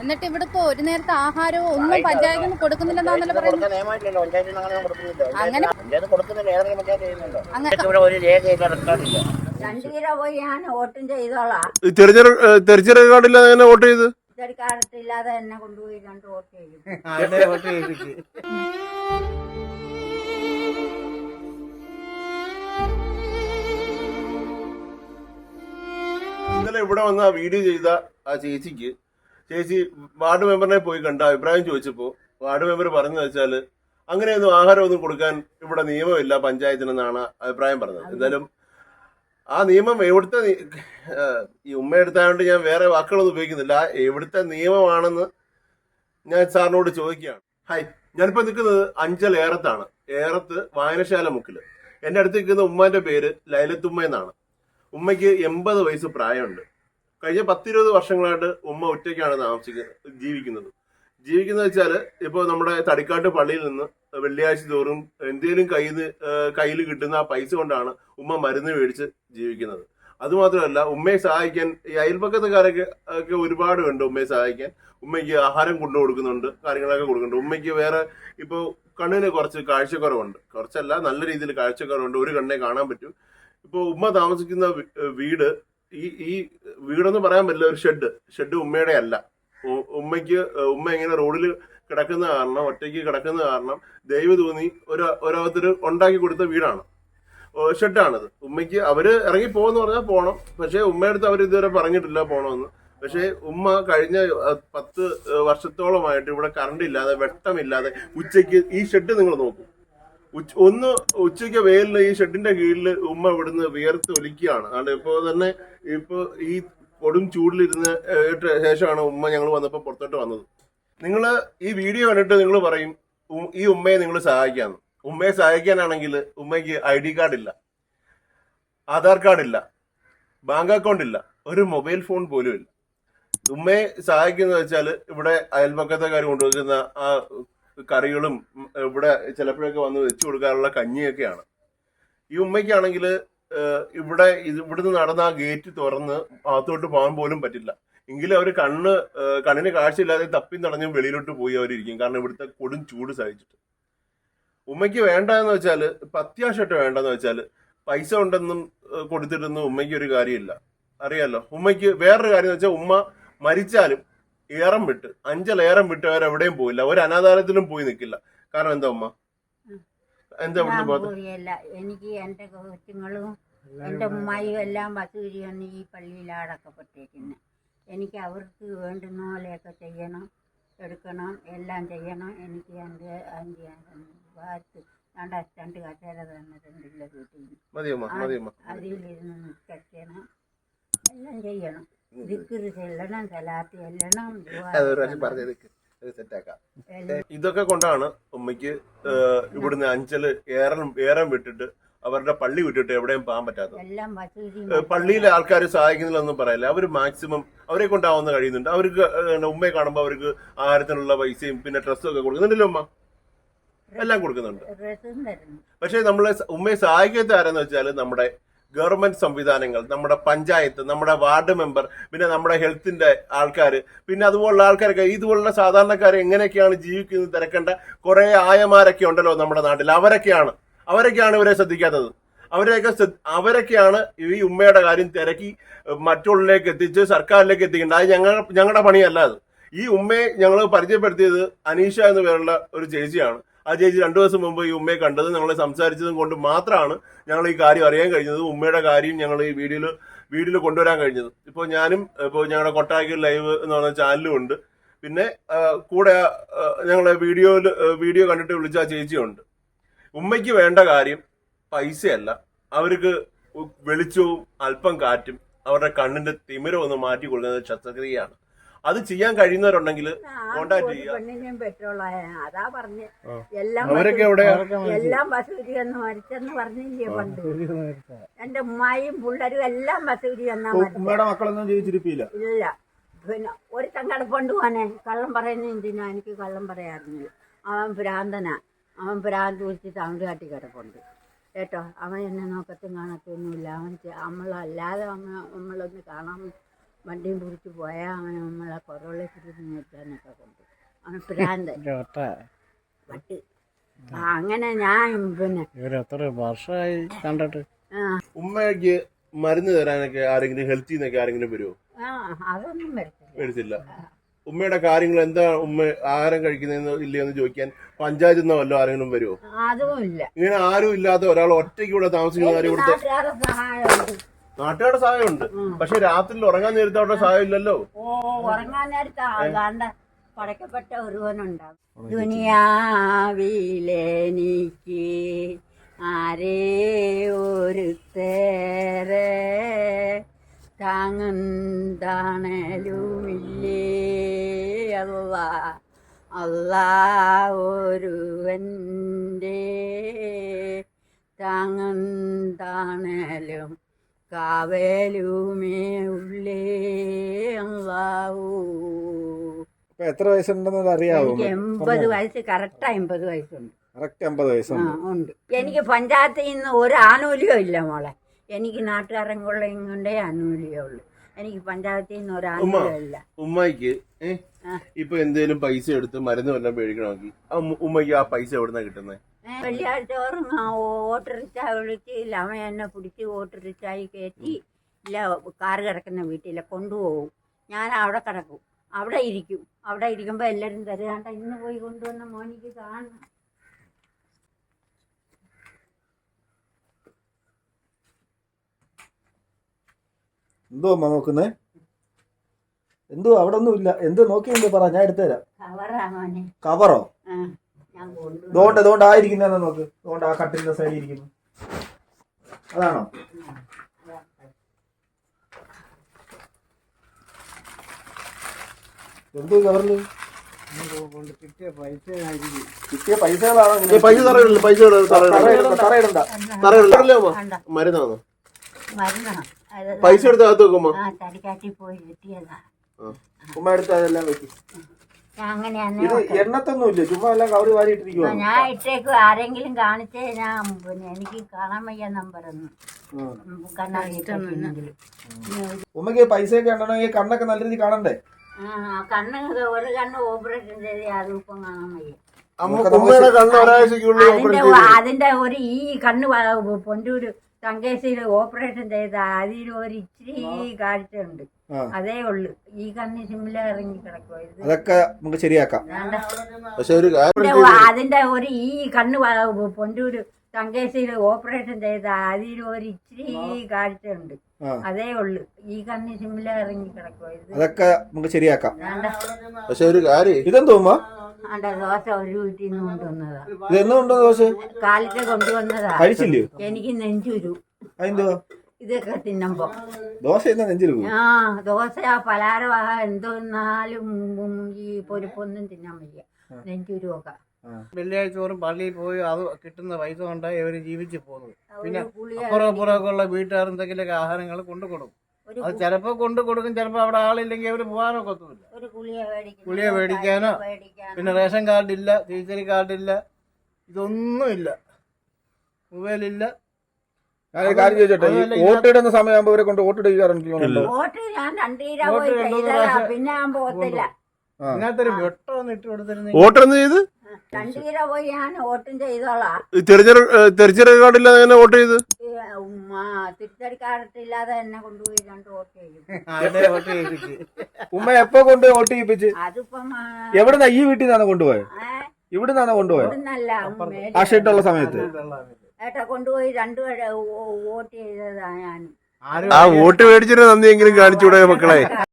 എന്നിട്ട് ഇവിടെ ഇപ്പൊ ഒരു നേരത്തെ ആഹാരവും ഒന്നും പഞ്ചായത്തിൽ നിന്ന് കൊടുക്കുന്നില്ലെന്നാണല്ലോ പറയുന്നത്? അങ്ങനെ കൊടുക്കുന്നില്ല. അങ്ങനെ പഞ്ചായത്ത് കൊടുക്കുന്നില്ല. ഏതെങ്കിലും ചെയ്യുന്നുണ്ടോ? അങ്ങനെ ഇവിടെ ഒരു രേഖയില്ല റെക്കോർഡില്ല. രണ്ട് കിലോ പോയി ഞാൻ വോട്ടും ചെയ്തോളാം. തിരിച്ചറി തിരിച്ചറിയൽ എങ്ങനെ വോട്ട് ചെയ്ത്? എന്നെ കൊണ്ടുപോയി രണ്ട് വോട്ട് ഇന്നലെ ഇവിടെ വന്ന് ആ വീഡിയോ ചെയ്ത ആ ചേച്ചിക്ക് ചേച്ചി വാർഡ് മെമ്പറിനെ പോയി കണ്ട അഭിപ്രായം ചോദിച്ചപ്പോ വാർഡ് മെമ്പർ പറഞ്ഞു വെച്ചാൽ അങ്ങനെയൊന്നും ആഹാരമൊന്നും കൊടുക്കാൻ ഇവിടെ നിയമമില്ല പഞ്ചായത്തിനെന്നാണ് അഭിപ്രായം പറഞ്ഞത്. എന്തായാലും ആ നിയമം എവിടുത്തെ ഈ ഉമ്മ എടുത്തായോണ്ട് ഞാൻ വേറെ വാക്കുകളൊന്നും ഉപയോഗിക്കുന്നില്ല. എവിടുത്തെ നിയമമാണെന്ന് ഞാൻ സാറിനോട് ചോദിക്കുകയാണ്. ഹായ് ഞാനിപ്പോ നിൽക്കുന്നത് അഞ്ചൽ ഏറത്താണ്. ഏറത്ത് വായനശാല മുക്കിൽ എന്റെ അടുത്ത് നിൽക്കുന്ന ഉമ്മാന്റെ പേര് ലൈലത്തുമ്മ എന്നാണ്. ഉമ്മയ്ക്ക് എൺപത് വയസ്സ് പ്രായമുണ്ട്. കഴിഞ്ഞ പത്തിരുപത് വർഷങ്ങളായിട്ട് ഉമ്മ ഒറ്റയ്ക്കാണ് താമസിക്കുന്നത് ജീവിക്കുന്നത്. ജീവിക്കുന്നത് വെച്ചാൽ ഇപ്പോൾ നമ്മുടെ തടിക്കാട്ട് പള്ളിയിൽ നിന്ന് വെള്ളിയാഴ്ച തോറും എന്തെങ്കിലും കയ്യിൽ കയ്യിൽ കിട്ടുന്ന ആ പൈസ കൊണ്ടാണ് ഉമ്മ മരുന്ന് മേടിച്ച് ജീവിക്കുന്നത്. അതുമാത്രമല്ല ഉമ്മയെ സഹായിക്കാൻ ഈ അയൽപക്കത്തുകാരൊക്കെ ഒക്കെ ഒരുപാട് ഉണ്ട് ഉമ്മയെ സഹായിക്കാൻ. ഉമ്മയ്ക്ക് ആഹാരം കൊണ്ടു കൊടുക്കുന്നുണ്ട് കാര്യങ്ങളൊക്കെ കൊടുക്കുന്നുണ്ട്. ഉമ്മയ്ക്ക് വേറെ ഇപ്പോൾ കണ്ണിന് കുറച്ച് കാഴ്ചക്കുറവുണ്ട്. കുറച്ചല്ല നല്ല രീതിയിൽ കാഴ്ചക്കുറവുണ്ട്. ഒരു കണ്ണേ കാണാൻ പറ്റും. ഇപ്പോൾ ഉമ്മ താമസിക്കുന്ന വീട് ഈ ഈ വീടെന്ന് പറയാൻ പറ്റില്ല ഒരു ഷെഡ് ഷെഡ് ഉമ്മയുടെ അല്ല. ഉമ്മയ്ക്ക് ഉമ്മ ഇങ്ങനെ റോഡിൽ കിടക്കുന്ന കാരണം ഒറ്റയ്ക്ക് കിടക്കുന്ന കാരണം ദൈവം തോന്നി ഒരു ഓരോരുത്തർ ഉണ്ടാക്കി കൊടുത്ത വീടാണ്. ഷെഡാണത് ഉമ്മയ്ക്ക് അവർ ഇറങ്ങി പോകുന്ന പറഞ്ഞാൽ പോണം. പക്ഷേ ഉമ്മയടുത്ത് അവർ ഇതുവരെ പറഞ്ഞിട്ടില്ല പോണമെന്ന് പക്ഷേ ഉമ്മ കഴിഞ്ഞ പത്ത് വർഷത്തോളമായിട്ട് ഇവിടെ കറണ്ട് ഇല്ലാതെ വെട്ടമില്ലാതെ ഉച്ചയ്ക്ക് ഈ ഷെഡ് നിങ്ങൾ നോക്കൂ. ഒന്ന് ഉച്ചയ്ക്ക് വെയിലിന് ഈ ഷെഡിന്റെ കീഴിൽ ഉമ്മ ഇവിടുന്ന് വിയർത്ത് ഒലിക്കുകയാണ്. അതുകൊണ്ട് ഇപ്പോ തന്നെ ഇപ്പൊ ഈ കൊടും ചൂടിലിരുന്ന് ശേഷമാണ് ഉമ്മ ഞങ്ങൾ വന്നപ്പോൾ പുറത്തോട്ട് വന്നത്. നിങ്ങൾ ഈ വീഡിയോ കണ്ടിട്ട് നിങ്ങൾ പറയും ഈ ഉമ്മയെ നിങ്ങൾ സഹായിക്കാന്ന്. ഉമ്മയെ സഹായിക്കാനാണെങ്കിൽ ഉമ്മയ്ക്ക് ഐ ഡി കാർഡ് ഇല്ല ആധാർ കാർഡ് ഇല്ല ബാങ്ക് അക്കൗണ്ട് ഇല്ല ഒരു മൊബൈൽ ഫോൺ പോലും ഇല്ല. ഉമ്മയെ സഹായിക്കുന്നത് വെച്ചാൽ ഇവിടെ അയൽപക്കത്തെ കാര്യം കൊണ്ടുവയ്ക്കുന്ന ആ കറികളും ഇവിടെ ചിലപ്പോഴൊക്കെ വന്ന് വെച്ചു കൊടുക്കാനുള്ള കഞ്ഞിയൊക്കെയാണ്. ഈ ഉമ്മയ്ക്കാണെങ്കിൽ ഇവിടെ ഇവിടുന്ന് നടന്ന ആ ഗേറ്റ് തുറന്ന് അകത്തോട്ട് പോകാൻ പോലും പറ്റില്ല. എങ്കിലും അവർ കണ്ണ് കണ്ണിന് കാഴ്ചയില്ലാതെ തപ്പി നടഞ്ഞ് വെളിയിലോട്ട് പോയി അവരിയ്ക്കും കാരണം ഇവിടുത്തെ കൊടും ചൂട് സഹിച്ചിട്ട്. ഉമ്മയ്ക്ക് വേണ്ട എന്ന് വെച്ചാൽ അത്യാവശ്യമായിട്ട് വേണ്ടെന്ന് വെച്ചാൽ പൈസ ഉണ്ടെന്നും കൊടുത്തിട്ടൊന്നും ഉമ്മയ്ക്ക് ഒരു കാര്യമില്ല. അറിയാലോ? ഉമ്മയ്ക്ക് വേറൊരു കാര്യം എന്ന് വെച്ചാൽ ഉമ്മ മരിച്ചാലും ഏറം വിട്ട് അഞ്ചൽ ഏറം വിട്ട് അവരെവിടെയും പോയില്ല. ഒരു അനാഥാലയത്തിലും പോയി നിൽക്കില്ല കാരണം എന്താ ഉമ്മ? എന്താ ഇവിടുന്ന് പോകാത്ത? എനിക്ക് എന്റെ കൊച്ചുങ്ങളും എന്റെ ഉമ്മായും എല്ലാം വസൂരി വന്ന് ഈ പള്ളിയിൽ അടക്കപ്പെട്ടേക്കുന്നു എനിക്ക് അവർക്ക് വേണ്ടുന്ന പോലെയൊക്കെ ചെയ്യണം എടുക്കണം എല്ലാം ചെയ്യണം. എനിക്ക് എന്റെ ഭാഗത്ത് രണ്ട് രണ്ട് കച്ചേര തന്നിട്ടുണ്ടല്ലോ വീട്ടിൽ മതിയമ്മ മതിയമ്മ അതിലിരുന്ന് നിൽക്കണം എല്ലാം ചെയ്യണം. ഇതൊക്കെ കൊണ്ടാണ് ഉമ്മയ്ക്ക് ഇവിടുന്ന് അഞ്ചൽ ഏറം ഏറം വിട്ടിട്ട് അവരുടെ പള്ളി വിട്ടിട്ട് എവിടെയും പോകാൻ പറ്റാത്തത്. ബസൂരി പള്ളിയിലെ ആൾക്കാർ സഹായിക്കുന്നില്ലെന്നും പറയല്ല? അവർ മാക്സിമം അവരെ കൊണ്ടാവുന്ന കഴിയുന്നുണ്ട്. അവർക്ക് ഉമ്മയെ കാണുമ്പോൾ അവർക്ക് ആഹാരത്തിനുള്ള പൈസയും പിന്നെ ഡ്രസ്സും ഒക്കെ കൊടുക്കുന്നുണ്ടല്ലോ ഉമ്മ? എല്ലാം കൊടുക്കുന്നുണ്ട്. പക്ഷെ നമ്മളെ ഉമ്മയെ സഹായിക്കാത്ത ആരെന്ന് വെച്ചാൽ നമ്മുടെ ഗവൺമെന്റ് സംവിധാനങ്ങൾ നമ്മുടെ പഞ്ചായത്ത് നമ്മുടെ വാർഡ് മെമ്പർ പിന്നെ നമ്മുടെ ഹെൽത്തിന്റെ ആൾക്കാർ പിന്നെ അതുപോലുള്ള ആൾക്കാരൊക്കെ ഇതുപോലുള്ള സാധാരണക്കാർ എങ്ങനെയൊക്കെയാണ് ജീവിക്കുന്നത് തിരക്കേണ്ട കുറെ ആയമാരൊക്കെ ഉണ്ടല്ലോ നമ്മുടെ നാട്ടിൽ. അവരൊക്കെയാണ്. അവരൊക്കെയാണ് ഇവരെ ശ്രദ്ധിക്കാത്തത്. അവരെയൊക്കെ അവരൊക്കെയാണ് ഈ ഉമ്മയുടെ കാര്യം തിരക്കി മറ്റുള്ളിലേക്ക് എത്തിച്ച് സർക്കാരിലേക്ക് എത്തിക്കേണ്ടത്. അത് ഞങ്ങൾ ഞങ്ങളുടെ പണിയല്ല അത്. ഈ ഉമ്മയെ ഞങ്ങൾ പരിചയപ്പെടുത്തിയത് അനീഷ എന്ന് പേരുള്ള ഒരു ചേച്ചിയാണ്. ആ ചേച്ചി രണ്ടു ദിവസം മുമ്പ് ഈ ഉമ്മയെ കണ്ടത് ഞങ്ങളെ സംസാരിച്ചതും കൊണ്ട് മാത്രമാണ് ഞങ്ങൾ ഈ കാര്യം അറിയാൻ കഴിഞ്ഞത് ഉമ്മയുടെ കാര്യം ഞങ്ങൾ ഈ വീഡിയോയിൽ വീഡിയോയിൽ കൊണ്ടുവരാൻ കഴിഞ്ഞത്. ഇപ്പോൾ ഞാനും ഇപ്പോൾ ഞങ്ങളുടെ കൊട്ടാക്കി ലൈവ് എന്ന് പറഞ്ഞ ചാനലും ഉണ്ട്. പിന്നെ കൂടെ ഞങ്ങളെ വീഡിയോയിൽ വീഡിയോ കണ്ടിട്ട് വിളിച്ച ആ ചേച്ചിയുണ്ട്. ഉമ്മയ്ക്ക് വേണ്ട കാര്യം പൈസയല്ല. അവർക്ക് വെളിച്ചവും അല്പം കാറ്റും അവരുടെ കണ്ണിന്റെ തിമിരം ഒന്ന് മാറ്റി കൊടുക്കുന്നത് ശസ്ത്രക്രിയയാണ്. അത് ചെയ്യാൻ കഴിയുന്നവരുണ്ടെങ്കിൽ കോണ്ടാക്ട് ചെയ്യാം ചെയ്യുക. പെണ്ണിനെയും അതാ പറഞ്ഞ്. എല്ലാം അവരൊക്കെ എവിടെ എല്ലാം എന്ന് മരിച്ചെന്ന് പറഞ്ഞില്ലേ പണ്ട്. എന്റെ ഉമ്മായും പിള്ളേരും എല്ലാം ബസൂരി എന്നാ. ഉമ്മയുടെ മക്കളൊന്നും ജീവിച്ചിരിപ്പില്ല ഇല്ല. പിന്നെ ഒരു തങ്കടപ്പുണ്ട് പോനെ കള്ളം പറയുന്ന എന്തിനാ? എനിക്ക് കള്ളം പറയാറില്ല. അവൻ ഭ്രാന്തനാ. അവൻ ഭ്രാന്ത് വിളിച്ച് തമിഴ് കാട്ടി കിടപ്പുണ്ട്. കേട്ടോ? അവൻ എന്നെ നോക്കത്തും കാണത്തൊന്നുമില്ല. അവൻ അമ്മളല്ലാതെ നമ്മളല്ലാതെ അവൻ നമ്മളൊന്ന് കാണാൻ വണ്ടിയും പിടിച്ച് പോയാൽ അങ്ങനെ നമ്മളെ കുറവുള്ള തിരിഞ്ഞ് നിർത്താനൊക്കെ കൊണ്ട്. അവൻ പ്രാന്തൻ വട്ട് അങ്ങനെ ഞാൻ പിന്നെ എത്ര വർഷമായി കണ്ടിട്ട്? ഉമ്മയ്ക്ക് മരുന്ന് തരാനൊക്കെ ആരെങ്കിലും ഹെൽത്തിൽ നിന്നൊക്കെ ആരെങ്കിലും വരുമോ ആ അതൊന്നും വരത്തില്ല. വരത്തില്ല. ഉമ്മയുടെ കാര്യങ്ങൾ എന്താ ഉമ്മ ആഹാരം കഴിക്കുന്നതെന്ന് ഇല്ലയെന്ന് ചോദിക്കാൻ പഞ്ചായത്തിൽ നിന്നോ വല്ലോ ആരെങ്കിലും വരുമോ അതും ഇല്ല ഇങ്ങനെ ആരും ഇല്ലാത്ത ഒരാൾ ഒറ്റയ്ക്ക് ഇവിടെ താമസിക്കുന്ന കാര്യം ഇവിടുത്തെ നാട്ടുകാരുടെ സഹായമുണ്ട്. ഉണ്ട് പക്ഷെ രാത്രിയിൽ ഉറങ്ങാൻ നേരത്തെ അവരുടെ സഹായം ഇല്ലല്ലോ ഓ ഉറങ്ങാൻ നേരത്തെ ആകാണ്ട് പടക്കപ്പെട്ട ഒരുവനുണ്ടാവും. ദുനിയാവിലെനിക്ക് ആരേ ഒരു തേരെ താങ്ങുന്താണലുമില്ലേ? അല്ല അല്ല ഒരുവന്റെ താങ്ങുന്താണലും കാവലുമേ ഉള്ളേ എത്ര വയസ്സുണ്ടെന്ന് അറിയാവോ? എനിക്ക് എൺപത് വയസ്സ് കറക്റ്റ് അമ്പത് വയസ്സുണ്ട്. കറക്റ്റ് അമ്പത് ആ വയസ്സുണ്ട് ഉണ്ട്. എനിക്ക് പഞ്ചായത്തിൽ നിന്ന് ഒരു ആനുകൂല്യം ഇല്ല മോളെ. എനിക്ക് നാട്ടുകാരൻ കൊള്ളേ കൊണ്ടേ ആനുകൂല്യമേ എനിക്ക് പഞ്ചായത്തിൽ നിന്ന് ഒരു ആനുകൂല്യം ഇല്ല. ഉമ്മയ്ക്ക് ഏ? ആ. ഇപ്പൊ എന്തേലും പൈസ എടുത്ത് മരുന്ന് വല്ലതും മേടിക്കണമെങ്കിൽ ഉമ്മയ്ക്ക് ആ പൈസ എവിടുന്നാ കിട്ടുന്നത് വെള്ളിയാഴ്ച തോറും ഓട്ടോറിക്ഷ വിളിച്ച് ഇല്ല അവൻ എന്നെ പിടിച്ച് ഓട്ടോറിക്ഷായി കയറ്റി ഇല്ല കാറ് കിടക്കുന്ന വീട്ടിലെ കൊണ്ടുപോകും. ഞാൻ അവിടെ കിടക്കും. അവിടെ ഇരിക്കും. അവിടെ ഇരിക്കുമ്പോൾ എല്ലാവരും തരുകാണ്ട ഇന്ന് പോയി കൊണ്ടുവന്ന മോനിക്ക് കാണണം. എന്തോ അമ്മ നോക്കുന്നേ? എന്തോ അവിടെ ഒന്നും ഇല്ല നോക്കി നോക്കിയെന്തോ പറ. ഞാൻ എടുത്തുതരാം. കവറാ മോനെ. കവറോ? ആ ഞാൻ കൊണ്ടുവന്നു ഇതുകൊണ്ട് ഇതുകൊണ്ട് ആയിരിക്കുന്ന നോക്ക്. ദോണ്ട് ആ കട്ടിന്റെ സൈഡിൽ ഇരിക്കുന്നു. അതാണോ? എന്തോ കവറിൽ? കിട്ടിയ പൈസകളാണോ പൈസ പൈസ. തറയിടണ്ട? മരുന്നാണോ? പൈസ എടുത്ത് അകത്ത് വെക്കുമ്പോ പോയി കിട്ടിയതാ. ഉമ്മ എടുത്ത് അതെല്ലാം വെക്കും. ഞാൻ അങ്ങനെയാന്ന് ഇത് എണ്ണത്തൊന്നും ഇല്ല ചുമ്മാ എല്ലാം കവറി വാരി ഇട്ടിരിക്കുവാ. ഞാൻ ഇട്ടേക്ക് ആരെങ്കിലും കാണിച്ചേ ഞാൻ പിന്നെ എനിക്ക് കാണാൻ വയ്യ നമ്പറൊന്നും. ഉമ്മക്ക് പൈസ ഒക്കെ ഉണ്ടെങ്കിൽ കണ്ണൊക്കെ നല്ല രീതി കാണണ്ടേ? കണ്ണ് ഒരു കണ്ണ് ഓപ്പറേഷൻ ചെയ്ത് അതിപ്പം കാണാൻ വയ്യ. അതിന്റെ ഒരു ഈ കണ്ണ് പൊന്നൂര് തങ്കേശിയിൽ ഓപ്പറേഷൻ ചെയ്ത അതിൽ ഒരു ഇച്ചിരി കാഴ്ചയുണ്ട്. അതേ ഉള്ളു. ഈ കണ്ണി സിമ്മില ഇറങ്ങി കിടക്കുക അതൊക്കെ നമുക്ക് ശരിയാക്കാം. പക്ഷെ ഒരു അതിന്റെ ഒരു ഈ കണ്ണ് പൊണ്ടൂര് പൊന്നൂര് തങ്കേശിയിൽ ഓപ്പറേഷൻ ചെയ്ത അതിൽ ഒരു ഇച്ചിരി കാഴ്ചയുണ്ട്. അതേ ഉള്ളു. ഈ കണ്ണി സിമ്മില ഇറങ്ങി കിടക്കുക അതൊക്കെ നമുക്ക് ശരിയാക്കാം. പക്ഷെ ഒരു കാര്യം ഇതെന്തോ ആണ്ട ദോശ ഒരു വീട്ടിൽ നിന്ന് കൊണ്ടുവന്നതാ. ഇത് എന്നും ഉണ്ടോ ദോശ? കാലത്തെ കൊണ്ടുവന്നതാ. കഴിച്ചില്ലയോ? എനിക്ക് നെഞ്ചുരു. അതെന്തോ? ഇതൊക്കെ തിന്നുമ്പോ. ദോശ എന്നാ നെഞ്ചിൽ പോകും ആ ദോശ പലഹാരമാ എന്തോന്നാലും ഉം, ഈ പൊരിപ്പൊന്നും തിന്നാൻ വയ്യ. നെഞ്ചുരുവൊക്കെ. വെള്ളിയാഴ്ച തോറും പള്ളിയിൽ പോയി അത് കിട്ടുന്ന പൈസ കൊണ്ടാണ് അവർ ജീവിച്ചു പോകുന്നത്. പിന്നെ അപ്പുറം അപ്പുറമൊക്കെ ഉള്ള വീട്ടുകാർ എന്തെങ്കിലുമൊക്കെ ആഹാരങ്ങൾ കൊണ്ടു കൊടുക്കും അത് ചിലപ്പോ കൊണ്ട് കൊടുക്കും ചിലപ്പോ അവിടെ ആളില്ലെങ്കിൽ അവർ പോകാനൊക്കെ ഒന്നുമില്ല ഒരു ഗുളിക മേടിക്കാനോ. പിന്നെ റേഷൻ കാർഡ് കാർഡില്ല തിരിച്ചറി കാർഡില്ല ഇതൊന്നുമില്ല മൊബൈലില്ല ഇല്ല. കാര്യം ചോദിച്ചോട്ടെ ഈ അതല്ല, വോട്ട് ഇടുന്ന സമയമാകുമ്പോ ഇവരെ കൊണ്ട് വോട്ട് ഇടിക്കാറുണ്ടോ വോട്ട് ഞാൻ പോയി ചെയ്തതാ പിന്നെ ഞാൻ പോകത്തില്ല ഇതിനകത്തൊരു വെട്ടമൊന്നും ഇട്ട് കൊടുത്തിരുന്നു വോട്ടെന്ന് ചെയ്ത്? രണ്ടു തീര പോയി ഞാൻ വോട്ടും ചെയ്തോളാം. തിരിച്ചറി കാർഡില്ലാതെ എങ്ങനെ വോട്ട് ചെയ്ത്? എന്നെ കൊണ്ടുപോയി രണ്ട് വോട്ട് ചെയ്യും. ഉമ്മ എപ്പോ കൊണ്ട് വോട്ട് ചെയ്യിപ്പിച്ച്? അതിപ്പം ആ, എവിടുന്നാ ഈ വീട്ടിൽ നിന്നാണ് കൊണ്ടുപോയത്? ഏ, ഇവിടുന്നാണ് കൊണ്ടുപോയത്? ഇവിടുന്നല്ല ആ ഷെഡുള്ള സമയത്ത്. ഏട്ടാ കൊണ്ടുപോയി രണ്ടു വോട്ട് ചെയ്തതാ ഞാൻ. ആ വോട്ട് മേടിച്ചിട്ട് നന്ദിയെങ്കിലും കാണിച്ചൂടെ മക്കളെ.